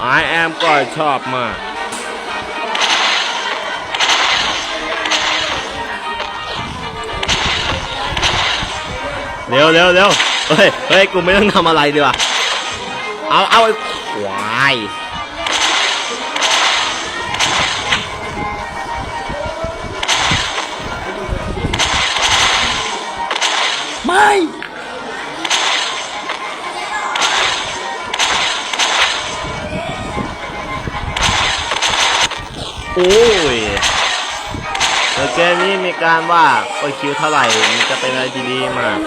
I am ก็ชอบมาก เร็วเร็วเร็วเฮ้ย เฮ้ย กูไม่ต้องทำอะไรดีกว่า เอา เอาไอ้ควายไม่ อ้ยแต่เกมนี้มีการว่าโอ้ยคิวเท่าไหร่มันจะเป็นอะไรดีๆมาก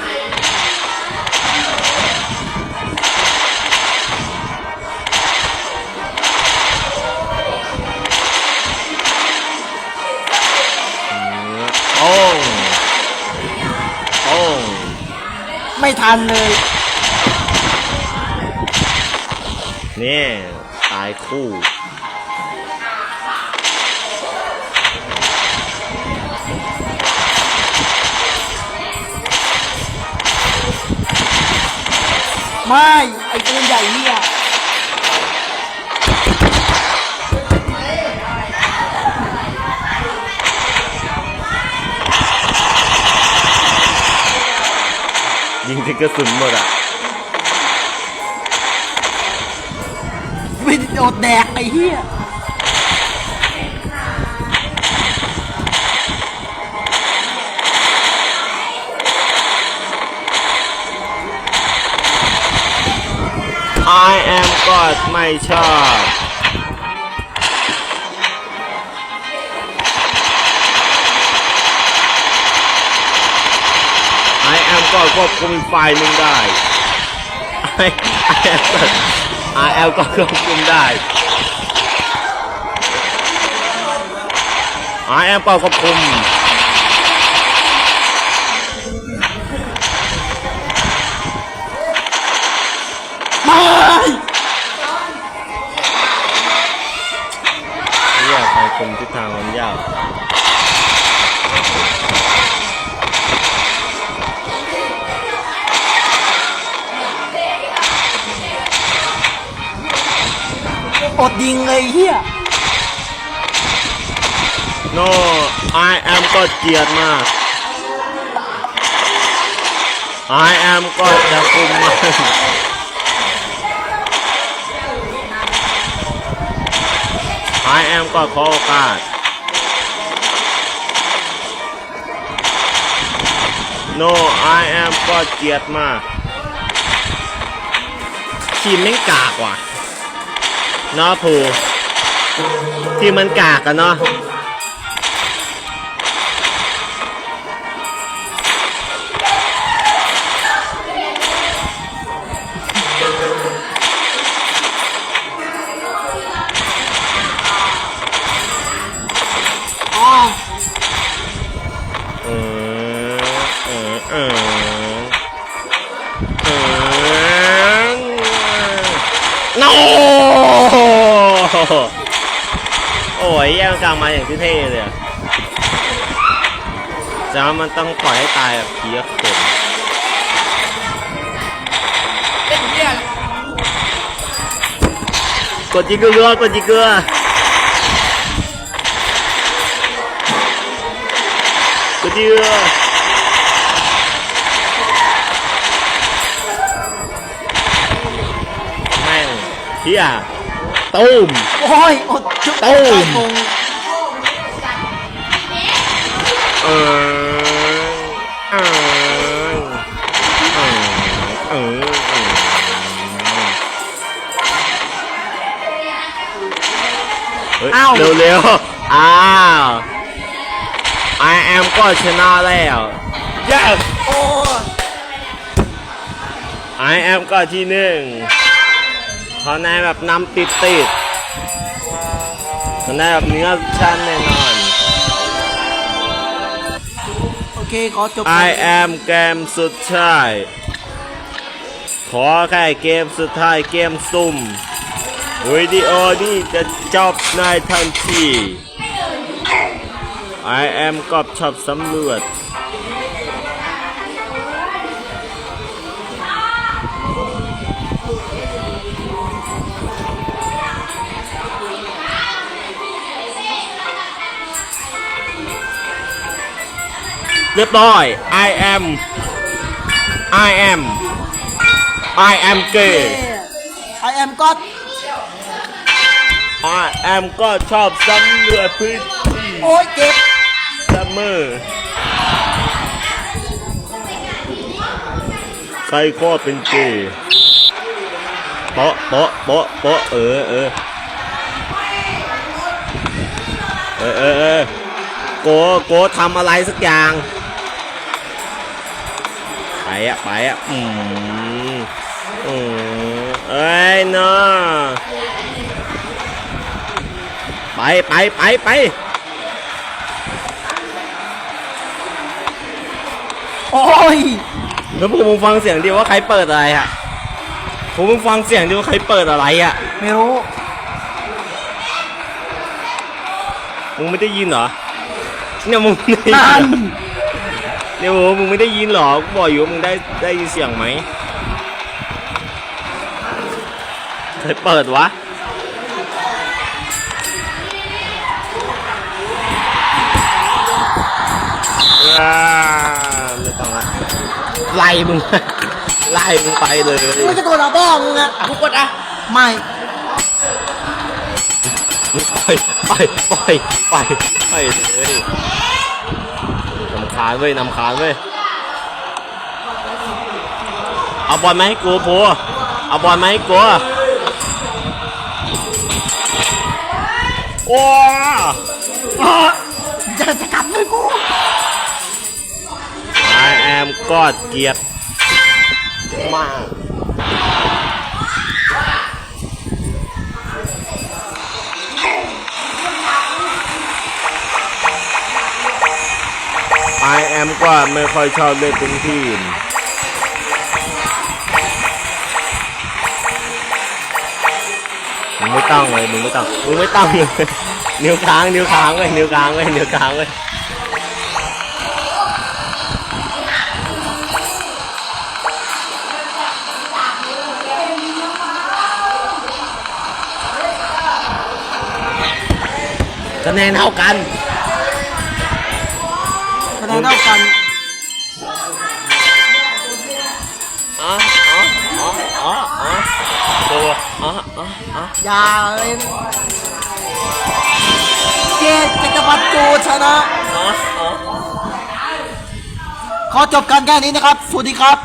โอ้งโอ้งไม่ทันเลย นี่ ตายคู่ ไม่ไอ้ปืนใหญ่เนี่ยยิงถึงกระสุนหมดอะไม่โดดแดกไอ้เหี้ย I am God ไม่ชอบ I am God ควบคุมอีกฝ่ายหนึ่งได้ I I am God I am God ควบคุมได้ I am God ควบคุมไอดยิงเลยเหี้ย No I am ก็เกลียดมาก I am ก็จะคุมมาก I am ก็ขอโอกาส No I am ก็เกลียดมากทีมแม่งกากว่ะ เนาะผูทีมมันกากกันเนาะโอ๋อ เออเออเออเออ no โอ้ยแย่งกลางมาอย่างที่เท่เลยอะจ้ามันต้องปล่อยให้ตายแบบเพี้ยคนเป็นเหี้ยกดจิกเกลือกดจิกเกลือกดจิกเกลือแม่งเฮีย ตุ้ม โอ้ยอดจุดตูมใต้กงเออเออเออเออเฮ้ยเร็วๆอ้าว I am ก็ชนะแล้ว yes โอ้ย I am ก็ที่หนึ่ง เขาแนแบบนำติดติดเขาแนแบบเนื้อชั้นแน่นอน โอเค ขอจบ I am เกมสุดท้าย ขอแค่เกมสุดท้ายเกมซุ่มวิดีโอนี้จะจบในทันที I am กอบชอบสำรวจ รียบร้อย I am I am I am gay ไอแอมก็ I am ก็ชอบซ้ำเรือพื้นที่โอ้ยเจ็บเสมอใครก็เป็นเกย์เปาะเปาะเปาะเปาะเออเออเออเออเออโกโกทำอะไรสักอย่างไป อะไปอะอืมอืมเอ้ยเนาะไปไปไปไปโอ้ยแล้วพวกมึงฟังเสียงดิว่าใครเปิดอะไรอะพวกมึงฟังเสียงดิว่าใครเปิดอะไรอะไม่รู้มึงไม่ได้ยินเหรอเนี่ยมึงไม่ได้ยินั่นเหรอ เนี่ยโอ้มึงไม่ได้ยินเหรอกูบอกอยู่ว่ามึงได้ได้ยินเสียงไหมใครเปิดวะอ่าไม่ต้องละไล่มึง ไล่มึงไปเลยไม่จะโดนเอาบ้อมึงอะทุกคนอะไม่ไปไปไปไปไปเลยนำคาญเว้ยนำคาญเว้ยเอาบอลมาให้กูโพเอาบอลมาให้กูโอ้จะจะกลับเลยกู I am กอดเกียรติมาก็ไม่ค่อยชอบเล่นเป็นทีมมึงไม่ต้องเลยมึงไม่ต้องมึงไม่ต้องเลยนิ้วค้างนิ้วค้างไว้ยนิ้วค้างไว้ยนิ้วค้างไว้ยคะแนนเท่ากันคะแนนเท่ากัน อ๋ออ๋อตัวอ๋ออ๋ออ๋ออย่าเลยเกตจักรพรรดิจูชนะ อ๋ออ๋อ ขอจบการแค่นี้นะครับ สวัสดีครับ